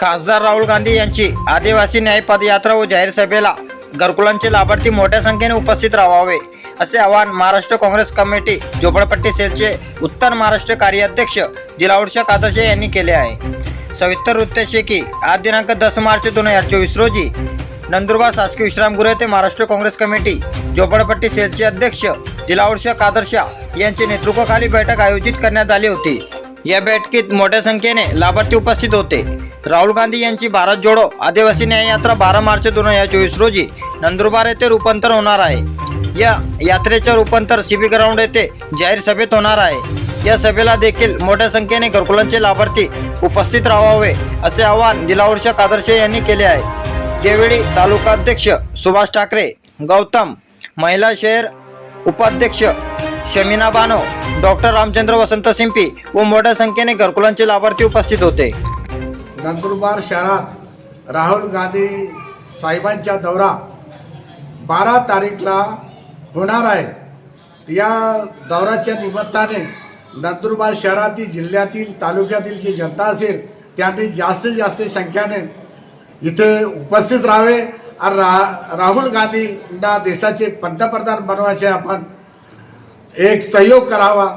खासदार राहुल गांधी यांची आदिवासी न्याय पदयात्रा व जाहीर सभेला घरकुलांचे लाभार्थी मोठ्या संख्येने उपस्थित राहावे असे आवाहन महाराष्ट्र काँग्रेस कमिटी झोपडपट्टी सेलचे उत्तर महाराष्ट्र कार्याध्यक्ष दिलावडशा कादरशे यांनी केले आहे. सविस्तर वृत्त असे की आज दिनांक दस मार्च दोन हजार चोवीस रोजी नंदुरबार शासकीय विश्रामगृह येथे महाराष्ट्र काँग्रेस कमिटी झोपडपट्टी सेलचे अध्यक्ष दिलावडशा कादरशा यांचे नेतृत्वाखाली बैठक आयोजित करण्यात आली होती. या बैठकीत मोठ्या संख्येने लाभार्थी उपस्थित होते. राहुल गांधी यांची भारत जोडो आदिवासी न्याय यात्रा बारा मार्च दोन हजार चोवीस रोजी नंदुरबार येथे रूपांतर होणार आहे. या यात्रेचे रूपांतर सीबी ग्राउंड येथे जाहीर सभेत होणार आहे. या सभेला देखील मोठ्या संख्येने घरकुलांचे लाभार्थी उपस्थित राहावे असे आवाहन दिलावर्ष कादरशे यांनी केले आहे. यावेळी तालुकाध्यक्ष सुभाष ठाकरे गौतम महिला शहर उपाध्यक्ष शमीना बानो डॉक्टर रामचंद्र वसंत सिंपी व मोठ्या संख्येने घरकुलांचे लाभार्थी उपस्थित होते. नंदुरबार शहरात राहुल गांधी साहेबांचा दौरा बारा तारीखला होणार आहे. या दौऱ्याच्या निमित्ताने नंदुरबार शहरातील जिल्ह्यातील तालुक्यातील जी जनता असेल त्यांनी जास्तीत जास्त संख्याने इथे उपस्थित राहावे. आणि रा राहुल गांधींना देशाचे पंतप्रधान बनवायचे आपण एक सहयोग करावा.